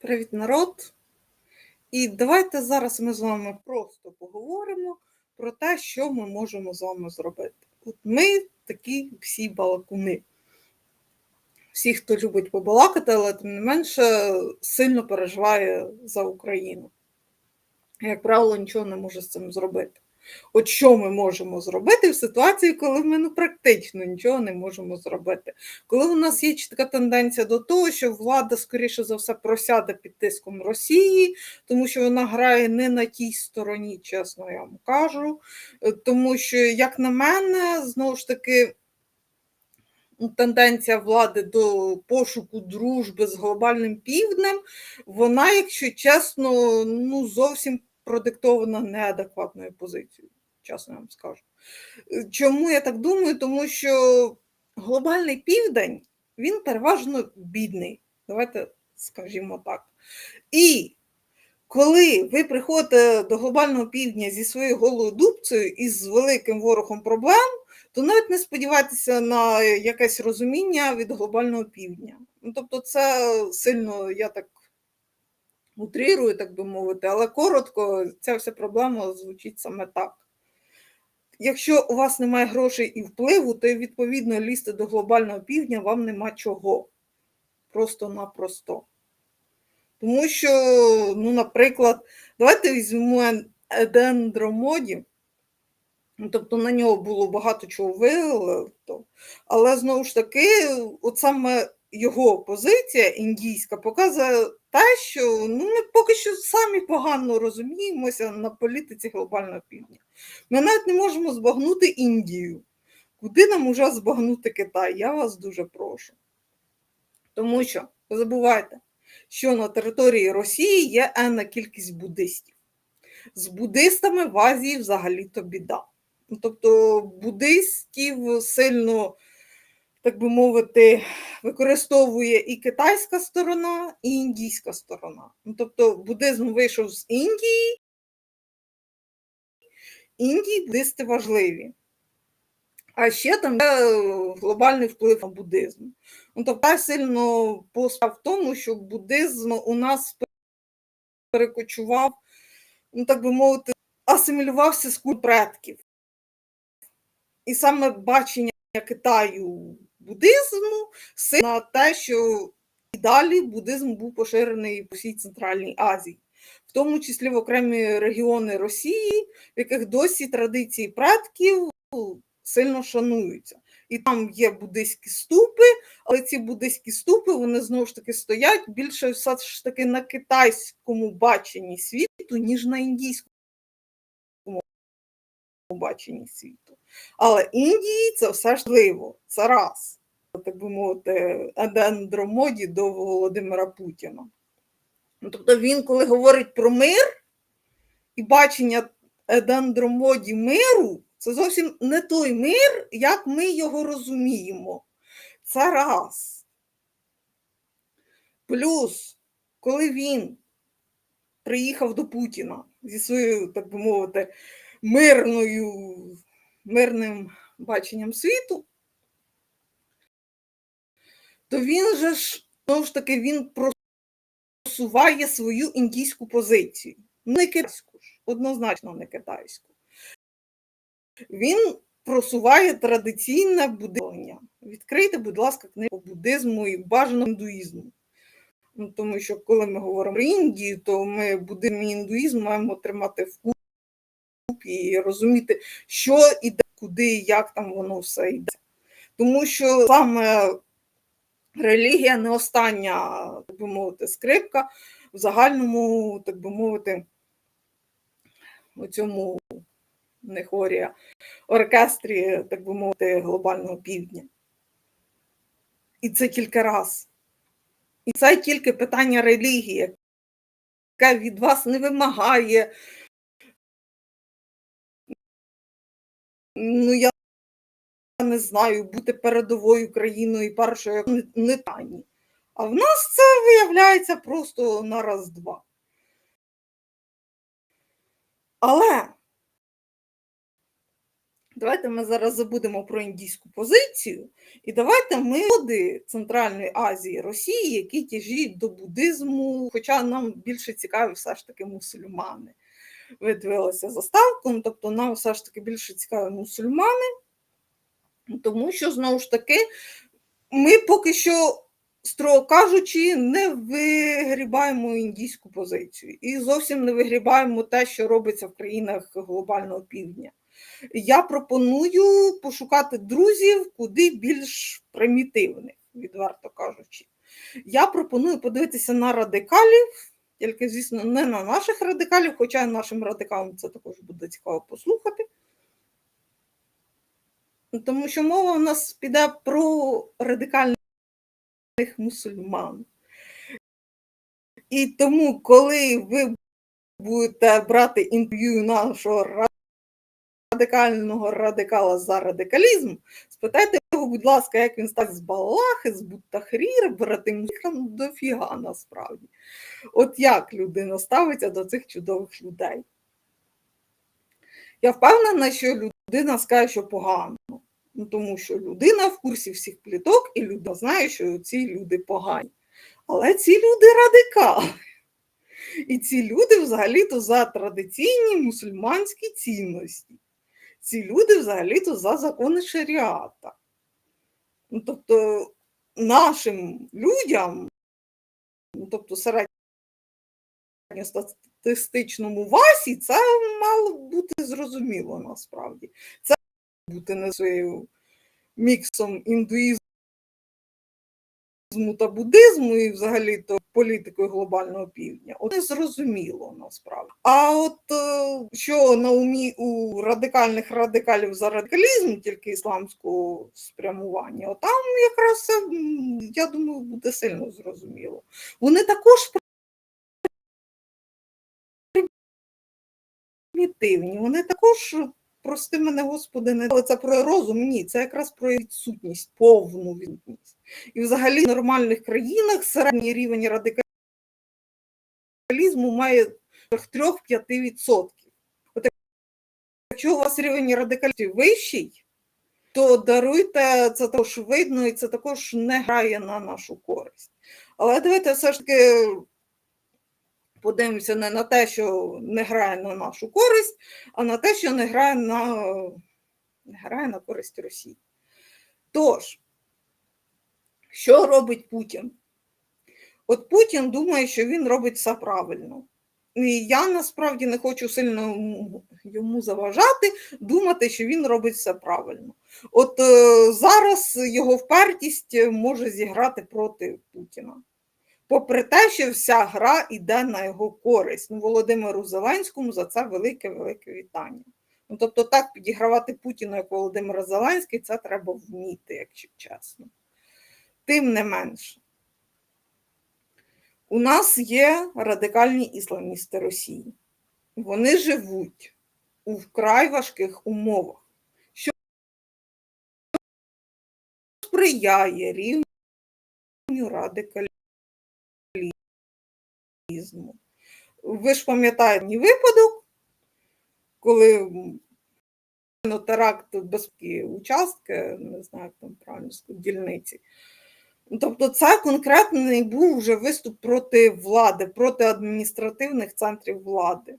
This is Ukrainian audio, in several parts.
Привіт, народ! І давайте зараз ми з вами просто поговоримо про те, що ми можемо з вами зробити. От ми такі всі балакуни. Всі, хто любить побалакати, але тим не менше сильно переживає за Україну. Як правило, нічого не може з цим зробити. От що ми можемо зробити в ситуації, коли ми ну, практично нічого не можемо зробити. Коли у нас є чітка тенденція до того, що влада, скоріше за все, просяде під тиском Росії, тому що вона грає не на тій стороні, чесно я вам кажу. Е, тому що, як на мене, знову ж таки. Тенденція влади до пошуку дружби з глобальним півднем, вона, якщо чесно, ну зовсім продиктована неадекватною позицією, чесно вам скажу. Чому я так думаю? Тому що глобальний південь він переважно бідний. Давайте скажімо так. І коли ви приходите до глобального півдня зі своєю голою дубцею і з великим ворогом проблем, то навіть не сподівайтеся на якесь розуміння від глобального півдня. Ну, Тобто, це сильно я так утрирую, так би мовити, але коротко, ця вся проблема звучить саме так. Якщо у вас немає грошей і впливу, то відповідно лізти до глобального півдня вам нема чого. Просто-напросто. Тому що, ну, наприклад, давайте візьмемо Едендромоді, тобто на нього було багато чого вилито, але знову ж таки, от саме його позиція індійська показує те, що ну, ми поки що самі погано розуміємося на політиці глобального півдня. Ми навіть не можемо збагнути Індію. Куди нам уже збагнути Китай? Я вас дуже прошу. Тому що, забувайте, що на території Росії є енна кількість буддистів. З буддистами в Азії взагалі-то біда. Тобто буддистів сильно так би мовити, використовує і китайська сторона, і індійська сторона. Ну, Тобто буддизм вийшов з Індії, Індії буддисти важливі. А ще там є глобальний вплив на буддизм. Ну, Тобто сильно посправ в тому, що буддизм у нас перекочував, ну так би мовити, асимілювався з культ предків. І саме бачення Китаю буддизму на те, що і далі буддизм був поширений по всій Центральній Азії, в тому числі в окремі регіони Росії, в яких досі традиції предків сильно шануються. І там є буддийські ступи, але ці буддийські ступи вони знову ж таки стоять більше все ж таки на китайському баченні світу, ніж на індійському баченні світу. Але Індії це все ж важливо, це раз так би мовити, Адендромоді до Володимира Путіна. Ну, тобто він, коли говорить про мир і бачення Едендромоді миру, це зовсім не той мир, як ми його розуміємо. Це раз. Плюс, коли він приїхав до Путіна зі своєю, так би мовити, мирною, мирним баченням світу, то він же ж знову ж таки він просуває свою індійську позицію. Не китайську ж, однозначно не китайську. Він просуває традиційне будування. Відкрийте, будь ласка, книгу буддизму і бажано індуїзму. Ну, Тому що, коли ми говоримо про Індію, то ми буддизм і індуїзм маємо тримати в купі і розуміти, що іде, куди і як там воно все йде. Тому що саме релігія не остання, так би мовити, скрипка в загальному, так би мовити, у цьому не хорі, оркестрі, так би мовити, глобального півдня. І це тільки раз. І це тільки питання релігії, яке від вас не вимагає. Ну, я не знаю, бути передовою країною першою не, тані. А в нас це виявляється просто на раз-два. Але Давайте ми зараз забудемо про індійську позицію, і давайте ми люди Центральної Азії, Росії, які тяжіють до буддизму, хоча нам більше цікаві все ж таки мусульмани. Ви дивилися заставку, ну, тобто нам все ж таки більше цікаві мусульмани, тому що, знову ж таки, ми поки що, строго кажучи, не вигрібаємо індійську позицію і зовсім не вигрібаємо те, що робиться в країнах глобального півдня. Я пропоную пошукати друзів куди більш примітивних, відверто кажучи. Я пропоную подивитися на радикалів, тільки, звісно, не на наших радикалів, хоча нашим радикалам це також буде цікаво послухати. Тому що мова у нас піде про радикальних мусульман. І тому, коли ви будете брати інтерв'ю нашого радикального радикала за радикалізм, спитайте його, будь ласка, як він став з Балахи, з Буттахрір, братим дофіга насправді. От як людина ставиться до цих чудових людей? Я впевнена, що людина скаже, що погано. Ну, Тому що людина в курсі всіх пліток, і людина знає, що ці люди погані. Але ці люди радикали. І ці люди взагалі-то за традиційні мусульманські цінності. Ці люди взагалі-то за закони шаріата. Ну, Тобто нашим людям, ну, тобто середньостатистичному васі, це мало бути зрозуміло насправді. Це бути не своєю міксом індуїзму та буддизму і взагалі то політикою глобального півдня. От не зрозуміло насправді. А от що на умі у радикальних радикалів за радикалізм, тільки ісламського спрямування, там якраз я думаю, буде сильно зрозуміло. Вони також примітивні, вони також прости мене, Господи, не але це про розум, ні, це якраз про відсутність, повну відсутність. І взагалі в нормальних країнах середній рівень радикалізму має 3-5%. От якщо у вас рівень радикалізму вищий, то даруйте, це також видно, і це також не грає на нашу користь. Але давайте все ж таки подивимося не на те, що не грає на нашу користь, а на те, що не грає на не грає на користь Росії. Тож, що робить Путін? От Путін думає, що він робить все правильно. І я насправді не хочу сильно йому заважати, думати, що він робить все правильно. От е, зараз його впертість може зіграти проти Путіна попри те, що вся гра йде на його користь. Ну, Володимиру Зеленському за це велике-велике вітання. Ну, Тобто, так підігравати Путіну, як Володимира Зеленський, це треба вміти, якщо чесно. Тим не менше, у нас є радикальні ісламісти Росії. Вони живуть у вкрай важких умовах, що сприяє рівню радикалізму тероризму. Ви ж пам'ятаєте мій випадок, коли теракт безпеки участки, не знаю, як там правильно дільниці. Тобто, це конкретний був вже виступ проти влади, проти адміністративних центрів влади.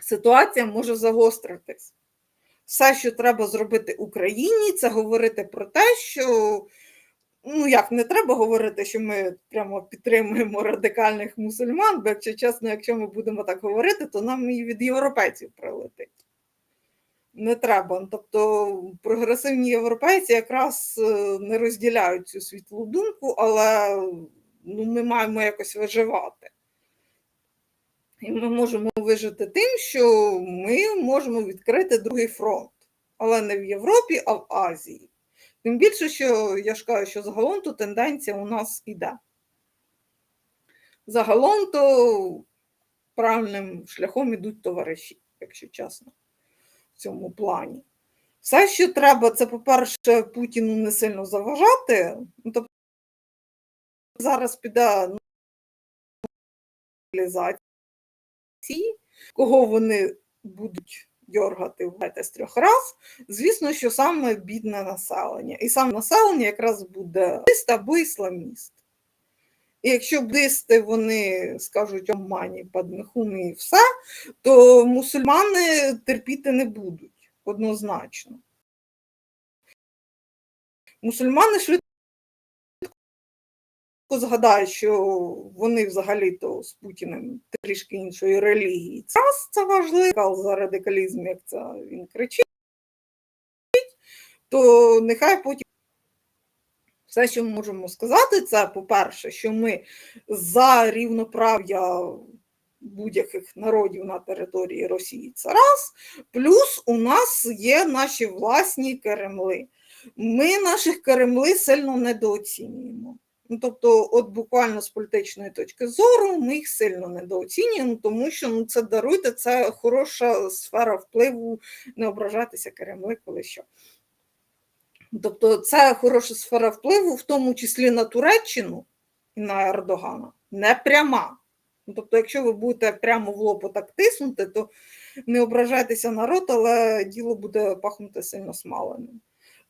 Ситуація може загостритись. Все, що треба зробити Україні, це говорити про те, що ну як не треба говорити, що ми прямо підтримуємо радикальних мусульман, бо якщо чесно, якщо ми будемо так говорити, то нам і від європейців прилетить. Не треба. Тобто прогресивні європейці якраз е, не розділяють цю світлу думку, але ну, ми маємо якось виживати. І ми можемо вижити тим, що ми можемо відкрити другий фронт, але не в Європі, а в Азії. Тим більше, що я ж кажу, що загалом то тенденція у нас іде. Загалом то правильним шляхом ідуть товариші, якщо чесно, в цьому плані. Все, що треба, це, по-перше, Путіну не сильно заважати. Ну, тобто зараз піде реалізації, кого вони будуть дьоргати вгайте з трьох раз, звісно, що саме бідне населення. І саме населення якраз буде буддист або ісламіст. І якщо буддисти вони скажуть омані, падмехуни і все, то мусульмани терпіти не будуть однозначно. Мусульмани швидко згадають, що вони взагалі-то з Путіним трішки іншої релігії. Раз це важливо за радикалізм, як це він кричить, то нехай потім. Все, що ми можемо сказати, це, по-перше, що ми за рівноправ'я будь-яких народів на території Росії. Це раз. Плюс у нас є наші власні Кремли. Ми наших Кремли сильно недооцінюємо. Ну, Тобто, от буквально з політичної точки зору, ми їх сильно недооцінюємо, тому що ну, це даруйте, це хороша сфера впливу, не ображатися Кремли, коли що. Тобто це хороша сфера впливу, в тому числі на Туреччину і на Ердогана, не пряма. Тобто, якщо ви будете прямо в лоб так тиснути, то не ображайтеся народ, але діло буде пахнути сильно смаленим.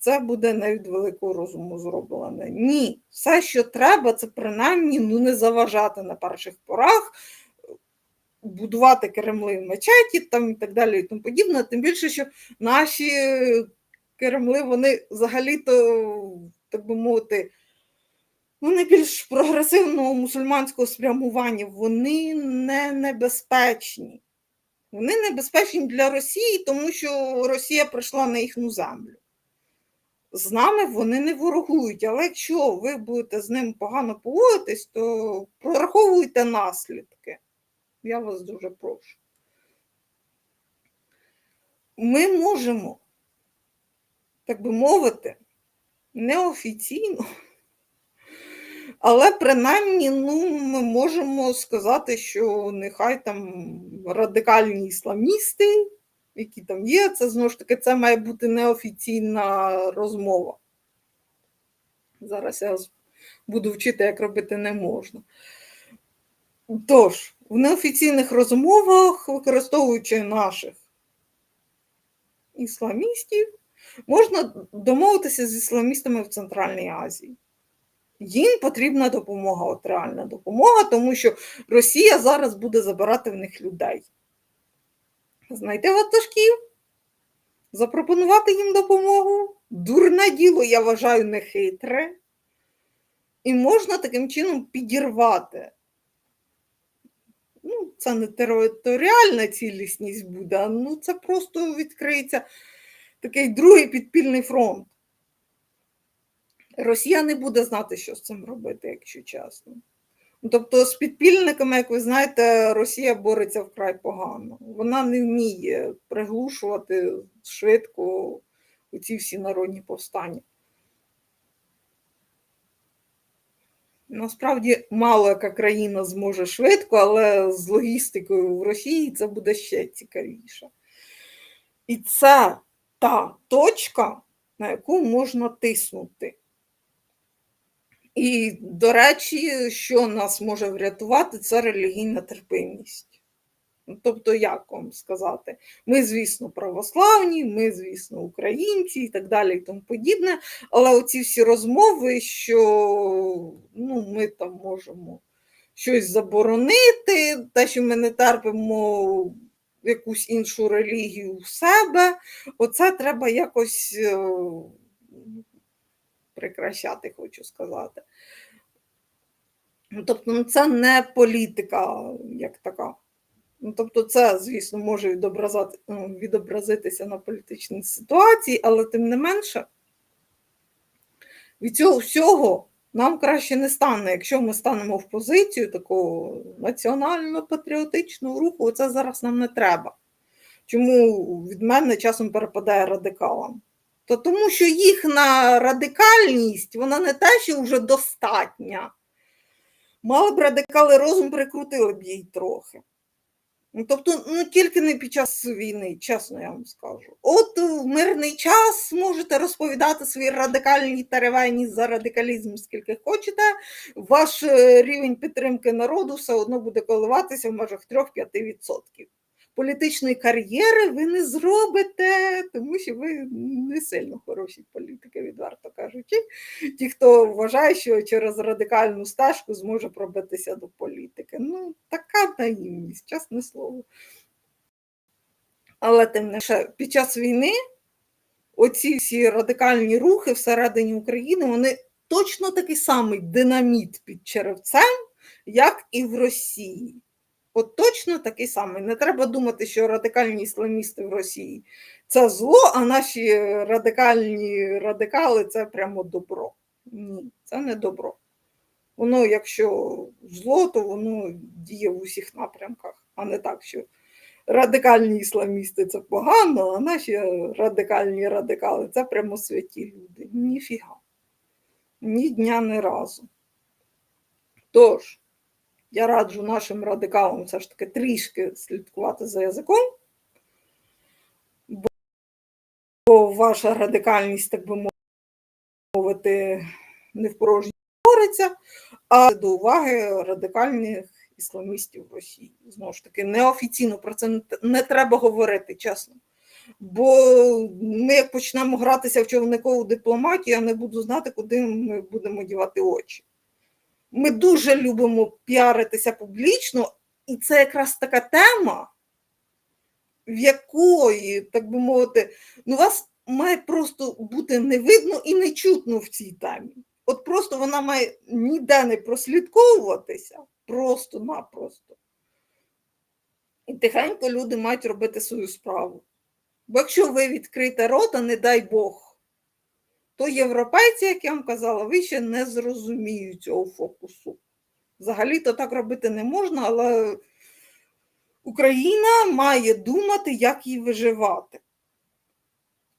Це буде не від великого розуму зроблене. Ні, все, що треба, це принаймні ну, не заважати на перших порах, будувати Кремли в мечеті там і так далі і тому подібне. Тим більше, що наші Кремли, вони взагалі-то, так би мовити, вони більш прогресивного мусульманського спрямування, вони не небезпечні. Вони небезпечні для Росії, тому що Росія прийшла на їхню землю. З нами вони не ворогують, але якщо ви будете з ним погано поводитись, то прораховуйте наслідки. Я вас дуже прошу. Ми можемо так би мовити, неофіційно, але принаймні ну, ми можемо сказати, що нехай там радикальні ісламісти, які там є, це знову ж таки це має бути неофіційна розмова. Зараз я буду вчити, як робити не можна. Тож, в неофіційних розмовах, використовуючи наших ісламістів, можна домовитися з ісламістами в Центральній Азії. Їм потрібна допомога, от реальна допомога, тому що Росія зараз буде забирати в них людей. Знайти ватажків, запропонувати їм допомогу. Дурне діло, я вважаю, не хитре. І можна таким чином підірвати. Ну, Це не територіальна цілісність буде, а ну це просто відкриється такий другий підпільний фронт. Росія не буде знати, що з цим робити, якщо чесно. Тобто, з підпільниками, як ви знаєте, Росія бореться вкрай погано. Вона не вміє приглушувати швидко ці всі народні повстання. Насправді, мало яка країна зможе швидко, але з логістикою в Росії це буде ще цікавіше. І це та точка, на яку можна тиснути. І, до речі, що нас може врятувати, це релігійна терпимість. Ну, тобто, як вам сказати, ми, звісно, православні, ми, звісно, українці і так далі, і тому подібне. Але оці всі розмови, що ну, ми там можемо щось заборонити, те, що ми не терпимо якусь іншу релігію в себе, оце треба якось е, прикращати, хочу сказати. Ну, тобто, ну, це не політика як така. Ну, Тобто, це, звісно, може ну, відобразитися на політичній ситуації, але тим не менше, від цього всього нам краще не стане, якщо ми станемо в позицію такого національно-патріотичного руху, це зараз нам не треба. Чому від мене часом перепадає радикалам? То тому що їхня радикальність, вона не те, що вже достатня. Мали б радикали розум, прикрутили б їй трохи. Ну, Тобто, ну тільки не під час війни, чесно я вам скажу. От в мирний час можете розповідати свої радикальні теревені за радикалізм, скільки хочете. Ваш е, рівень підтримки народу все одно буде коливатися в межах 3-5%. Політичної кар'єри ви не зробите, тому що ви не сильно хороші політики, відверто кажучи. Ті, хто вважає, що через радикальну стежку зможе пробитися до політики. Ну, така наївність, чесне слово. Але тим не менше, під час війни оці всі радикальні рухи всередині України, вони точно такий самий динаміт під черевцем, як і в Росії. От точно такий самий. Не треба думати, що радикальні ісламісти в Росії це зло, а наші радикальні радикали це прямо добро. Ні, це не добро. Воно, якщо зло, то воно діє в усіх напрямках, а не так, що радикальні ісламісти це погано, а наші радикальні радикали це прямо святі люди. Ніфіга. Ні дня, ні разу. Тож, я раджу нашим радикалам все ж таки трішки слідкувати за язиком, бо ваша радикальність, так би мовити, не в порожній бореться, а до уваги радикальних ісламістів в Росії. Знову ж таки, неофіційно про це не треба говорити, чесно. Бо ми, як почнемо гратися в човникову дипломатію, я не буду знати, куди ми будемо дівати очі. Ми дуже любимо піаритися публічно, і це якраз така тема, в якої, так би мовити, ну вас має просто бути не видно і не чутно в цій темі. От просто вона має ніде не прослідковуватися, просто-напросто. І тихенько люди мають робити свою справу. Бо якщо ви відкрите рота, не дай Бог, то європейці, як я вам казала, ви ще не зрозуміють цього фокусу. Взагалі-то так робити не можна, але Україна має думати, як їй виживати.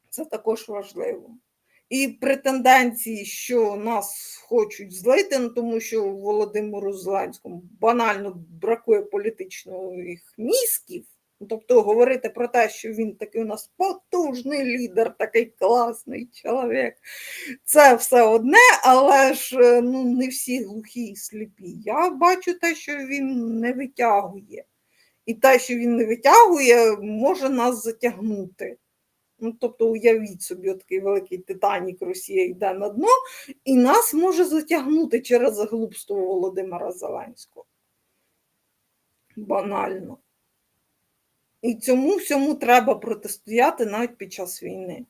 Це також важливо. І претенденції, що нас хочуть злити, ну, тому що Володимиру Зеленському банально бракує політичних мізків. Тобто говорити про те, що він такий у нас потужний лідер, такий класний чоловік, це все одне, але ж ну, не всі глухі і сліпі. Я бачу те, що він не витягує. І те, що він не витягує, може нас затягнути. Ну, Тобто, уявіть собі, такий великий Титанік Росія йде на дно, і нас може затягнути через глупство Володимира Зеленського. Банально. І цьому всьому треба протистояти навіть під час війни.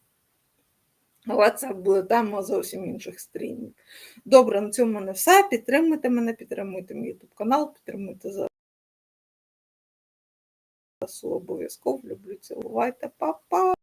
Але це буде тема зовсім інших стрімів. Добре, на цьому не все. Підтримуйте мене, підтримуйте мій YouTube канал, підтримуйте за обов'язково. Люблю, цілувайте, па-па!